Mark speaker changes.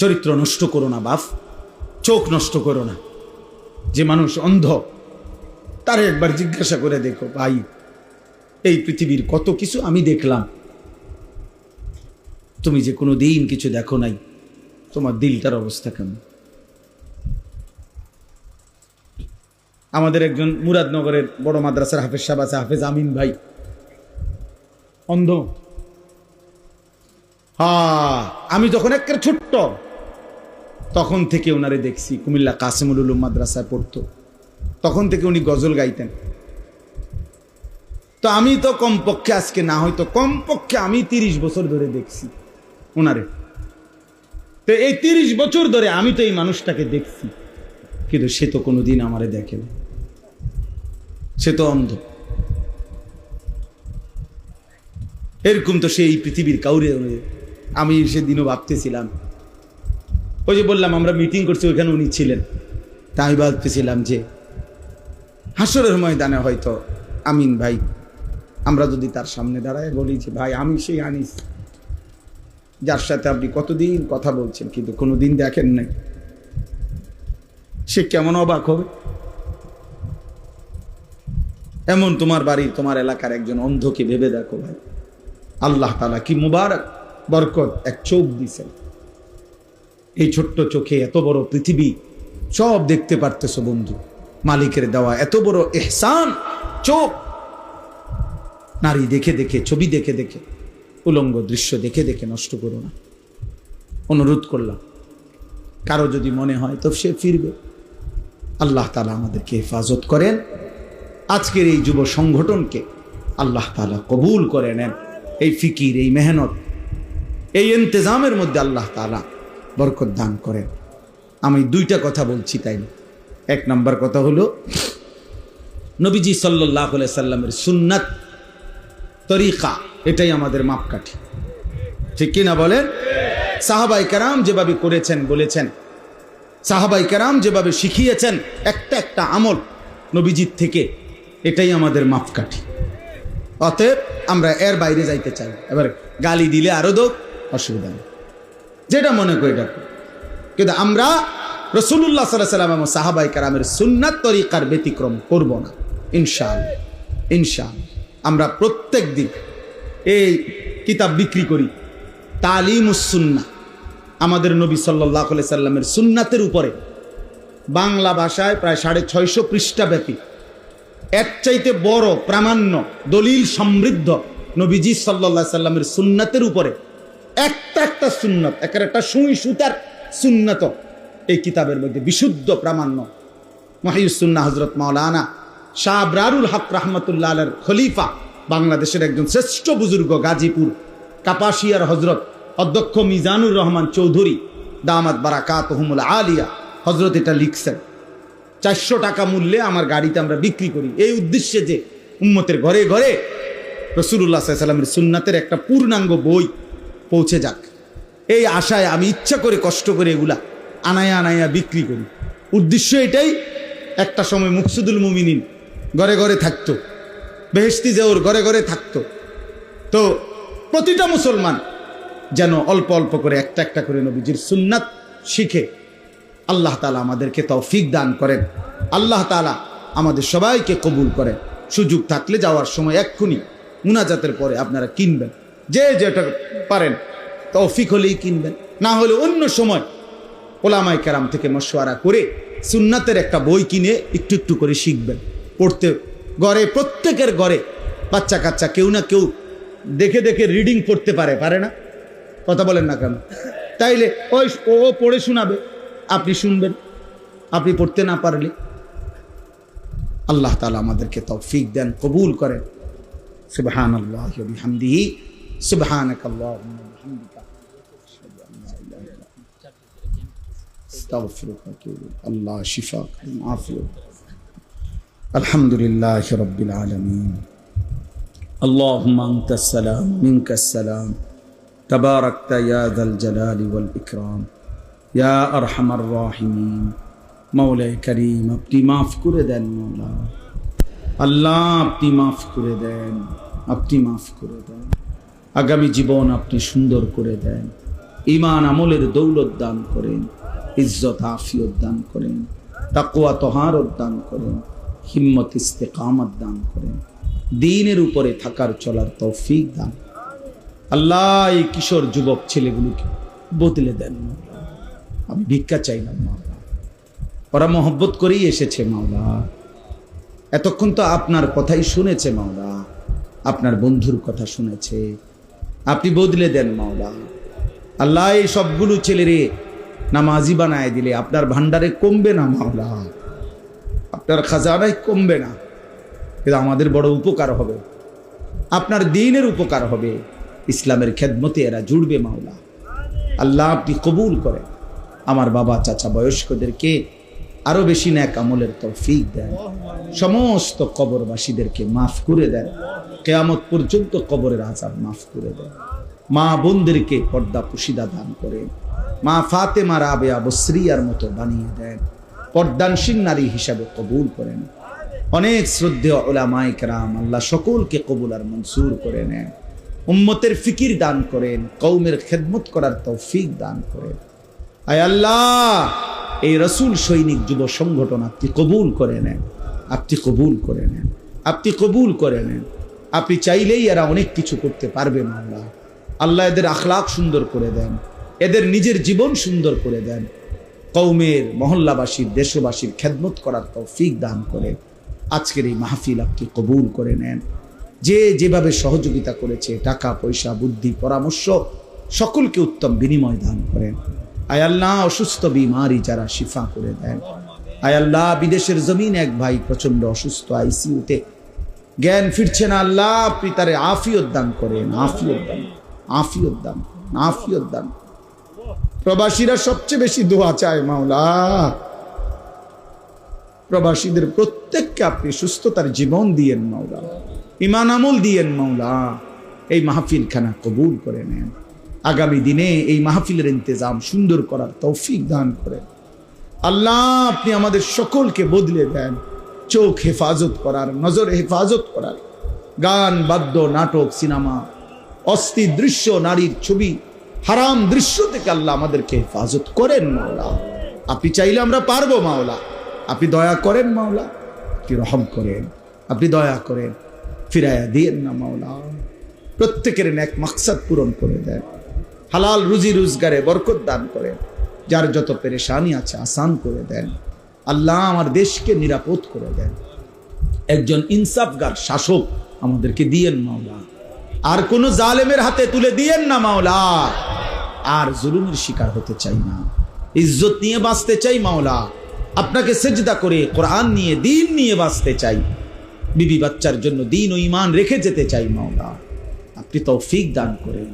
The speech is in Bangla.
Speaker 1: চরিত্র নষ্ট করো না, বাপ। চোখ নষ্ট করো না। যে মানুষ অন্ধ, তারে একবার জিজ্ঞাসা করে দেখো, ভাই, এই পৃথিবীর কত কিছু আমি দেখলাম। তুমি যে কোনো দিন কিছু দেখো নাই, তোমার দিলটার অবস্থা কেমন? আমাদের একজন মুরাদনগরের বড় মাদ্রাসার হাফেজ সাহেব আছে, হাফেজ আমিন ভাই। অন্ধ। হ্যাঁ আমি যখন একের ছোট্ট তখন থেকে ওনারে দেখছি, কুমিল্লা কাসিমুল উলুম মাদ্রাসায় পড়তো। তখন থেকে উনি গজল গাইতেন। তো আমি তো কমপক্ষে আজকে না হয়তো কমপক্ষে আমি তিরিশ বছর ধরে দেখছি ওনারে। তো এই তিরিশ বছর ধরে আমি তো এই মানুষটাকে দেখছি, কিন্তু সে তো কোনোদিন আমারে দেখে না। সে তো অন্ধ। এরকম তো সেই পৃথিবীর কাউরে আমি সেদিনও ভাবতেছিলাম ওই যে বললাম, আমরা মিটিং করছি, ওইখানে উনি ছিলেন। তা আমি ভাবতেছিলাম যে, হাসরের ময়দানে হয়তো আমিন ভাই, আমরা যদি তার সামনে দাঁড়ায় বলি যে, ভাই, আমি সেই আনিস, যার সাথে আপনি কতদিন কথা বলছেন, কিন্তু কোনোদিন দেখেন নাই। সে কেমন অবাক হবে? এমন তোমার বাড়ির তোমার এলাকার একজন অন্ধকে ভেবে দেখো ভাই। আল্লাহ তালা কি মুবারক বরকত, এক চোখ দিছেন। এই ছোট্ট চোখে এত বড় পৃথিবী, সব দেখতে পারতেছো বন্ধু। মালিকের দেওয়া এত বড় এহসান, চোখ। নারী দেখে দেখে, ছবি দেখে দেখে, উলঙ্গ দৃশ্য দেখে দেখে নষ্ট করো না। অনুরোধ করলাম, কারও যদি মনে হয় তো সে ফিরবে। আল্লাহ তালা আমাদেরকে হেফাজত করেন। আজকের এই যুব সংগঠনকে আল্লাহ তালা কবুল করে নেন। এই ফিকির, এই মেহনত, এই ইন্তজামের মধ্যে আল্লাহ তালা বরকত দান করেন। আমি দুইটা কথা বলছি তাই এক নম্বর কথা হলো, নবীজি সাল্লাহ সাল্লামের সুন্নাত, তরিকা, এটাই আমাদের মাপকাঠি। ঠিক কিনা বলেন? সাহাবাই কারাম যেভাবে করেছেন, বলেছেন। সাহাবাই কারাম যেভাবে শিখিয়েছেন, একটা একটা আমল নবীজির থেকে, এটাই আমাদের মাপকাঠি। অতএব আমরা এর বাইরে যাইতে চাই। এবার গালি দিলে আরও দোক অসুবিধা নেই। যেটা মনে করি এটা। কিন্তু আমরা রসুল্লাহ সাল্লাহ সাল্লাম এবং সাহাবাই কারামের সুন্নাত তরিকার ব্যতিক্রম করব না। ইনশাল ইনশাল আমরা প্রত্যেক দিন এই কিতাব বিক্রি করি। তালিমুসুন্না আমাদের নবী সাল্লাহ সাল্লামের সুন্নাতের উপরে। বাংলা ভাষায় প্রায় সাড়ে ছয়শো পৃষ্ঠাব্যাপী। এর চাইতে বড়, প্রামাণ্য, দলিল সমৃদ্ধ নবীজি সাল্লা সাল্লামের সুন্নাতের উপরে একটা একটা সুন্নত, একের একটা সুই সুতার সুন্নত। এই কিতাবের মধ্যে বিশুদ্ধ প্রামাণ্য। মাহিউসুন্না হজরত মাওলানা শাহ আবরারুল হক রহমতুল্লাহ আলের খলিফা, বাংলাদেশের একজন শ্রেষ্ঠ বুজুর্গ গাজীপুর, কাপাসিয়ার হজরত অধ্যক্ষ মিজানুর রহমান চৌধুরী, দামাত বারাকাত হুমুল আলিয়া হজরত এটা লিখছেন। চারশো টাকা মূল্যে আমার গাড়িতে আমরা বিক্রি করি। এই উদ্দেশ্যে যে উম্মতের ঘরে ঘরে রসুল্লাহ সাল্লামের সুন্নাতের একটা পূর্ণাঙ্গ বই পৌঁছে যাক। এই আশায় আমি ইচ্ছা করে কষ্ট করে এগুলা আনায়া আনায়া বিক্রি করি। উদ্দেশ্য এটাই, একটা সময় মুকসুদুল মুমিনিন ঘরে ঘরে থাকতো বেহেস্তি ওর ঘরে ঘরে থাকতো। তো প্রতিটা মুসলমান যেন অল্প অল্প করে একটা একটা করে নবীজির সুন্নাত শিখে আল্লাহ তালা আমাদেরকে তৌফিক দান করেন। আল্লাহ তালা আমাদের সবাইকে কবুল করেন। সুযোগ থাকলে যাওয়ার সময় এক্ষুনি মুনাজাতের পরে আপনারা কিনবেন। যে যেটা পারেন, তৌফিক হলেই কিনবেন। না হলে অন্য সময় ওলামাই কেরাম থেকে মশওয়ারা করে সুন্নাতের একটা বই কিনে একটু একটু করে শিখবেন। পড়তে ঘরে প্রত্যেকের ঘরে বাচ্চা কাচ্চা কেউ না কেউ দেখে দেখে রিডিং পড়তে পারে পারে না? কথা বলেন না কেন? তাইলে ওই ও পড়ে শোনাবে, আপনি শুনবেন, আপনি পড়তে না পারলে। আল্লাহ তালা আমাদেরকে তৌফিক দেন, কবুল করেন। সে সুবহান আল্লাহ বিহামদিহি। সুবহানাক আল্লাহুম্মা বিহামদিকা আশহাদু আন লা ইলাহা ইল্লা আনতা আস্তাগফিরুকা ওয়া আতুবু ইলাইক। আল্লাহ শিফা করেন আফিয়ত আলহামদুলিল্লাহ রব্বিল আলামিন اللهم أنت السلام منك السلام تباركت يا ذا الجلال والإكرام يا أرحم الراحمين মৌলাই করিম আপনি মাফ করে দেন মৌলা আল্লাহ আপনি মাফ করে দেন আপনি মাফ করে দেন আগামী জীবন আপনি সুন্দর করে দেন। ইমান আমলের দৌলত দান করেন, ইজ্জত আফিয়ত দান করেন তাকুয়া তহারত দান করেন, হিম্মত ইস্তে ইস্তেকামত দান করেন। দিনের উপরে থাকার চলার তৌফিক দান আল্লাহ, এই কিশোর যুবক ছেলেগুলোকে বদলে দেন। আমি ভিক্ষা চাইলাম মাওলা ওরা মহব্বত করেই এসেছে মাওলা এতক্ষণ তো আপনার কথাই শুনেছে মাওলা আপনার বন্ধুর কথা শুনেছে। আপনি বদলে দেন মাওলা। আল্লাহ, এই সবগুলো ছেলেরে নামাজি বানায় দিলে আপনার ভান্ডারে কমবে না মাওলা। আপনার খাজানায় কমবে না। কিন্তু আমাদের বড় উপকার হবে। আপনার দিনের উপকার হবে। ইসলামের খেদমতে এরা জুড়বে মাওলা। আল্লাহ আপনি কবুল করেন। আমার বাবা, চাচা বয়স্কদেরকে আরও বেশি ন্যাক আমলের তৌফিক দেন। সমস্ত কবরবাসীদেরকে মাফ করে দেন। কেয়ামত পর্যন্ত কবরের আজাব মাফ করে দেন। মা বোনদেরকে পর্দা পুশিদা দান করেন। মা ফাতেমা রাবে আবশ্রিয়ার মতো বানিয়ে দেন। পর্দানসীন নারী হিসাবে কবুল করেন। অনেক শ্রদ্ধেয় ওলামাই রাম আল্লাহ সকলকে কবুল আর মনসুর করে নেন। উম্মতের ফিকির দান করেন কৌমের খেদমত করার তৌফিক দান করেন। আয় আল্লাহ, এই রসুল সৈনিক যুব সংগঠন আপনি কবুল করে নেন। আপনি কবুল করে নেন। আপনি কবুল করে নেন। আপনি চাইলেই এরা অনেক কিছু করতে পারবে আল্লাহ আল্লাহ এদের আখলাক সুন্দর করে দেন, এদের নিজের জীবন সুন্দর করে দেন। কৌমের মহল্লাবাসীর, দেশবাসীর খেদমত করার তৌফিক দান করে আজকের এই মাহফিল আপনি কবুল করে নেন। যে যেভাবে সহযোগিতা করেছে, টাকা, পয়সা, বুদ্ধি, পরামর্শ, সকলকে উত্তম বিনিময় দান করেন। আয়াল্লাহ অসুস্থ বিমারি যারা শিফা করে দেন। আয়াল্লাহ বিদেশের জমিন এক ভাই প্রচণ্ড অসুস্থ আইসিউতে জ্ঞান ফিরছে না, আল্লাহ আপনি তারে আফিয়ত দান করেন, আফিয়ত দান আফিয়ত দান আফিয়ত দান প্রবাসীরা সবচেয়ে বেশি দোয়া চায়, মাওলা। প্রবাসীদের প্রত্যেককে আপনি সুস্থতার জীবন দিয়েন, মাওলা। ইমান আমল দিয়েন, মাওলা। এই মাহফিলখানা কবুল করে নেন। আগামী দিনে এই মাহফিলের ইন্তজাম সুন্দর করার তৌফিক দান করেন। আল্লাহ আপনি আমাদের সকলকে বদলে দেন। চোখ হেফাজত করার, নজর হেফাজত করার। গান, বাদ্য, নাটক, সিনেমা, অস্থি দৃশ্য, নারীর ছবি, হারাম দৃশ্য থেকে আল্লাহ আমাদেরকে হেফাজত করেন মাওলা। আপনি চাইলে আমরা পারব মাওলা। আপনি দয়া করেন মাওলা, আপনি রহম করেন, আপনি দয়া করেন, ফিরাইয়া দিয়েন না মাওলা। প্রত্যেকের এক মাকসাদ পূরণ করে দেন। হালাল রুজি রোজগারে বরকত দান করেন। যার যত পেরেশানি আছে আসান করে দেন। আল্লাহ আমার দেশকে নিরাপদ করে দেন। একজন ইনসাফগার শাসক আমাদেরকে দিয়েন মাওলা। আর কোন জালেমের হাতে তুলে দিয়েন না মাওলা। আর জুলুমের শিকার হতে চাই না। ইজ্জত নিয়ে বাঁচতে চাই মাওলা। আপনাকে সেজদা করে কোরআন নিয়ে, দিন নিয়ে বাঁচতে চাই। বিবি বাচ্চার জন্য দিন ও ইমান রেখে যেতে চাই মাওলা। আপনি তৌফিক দান করেন।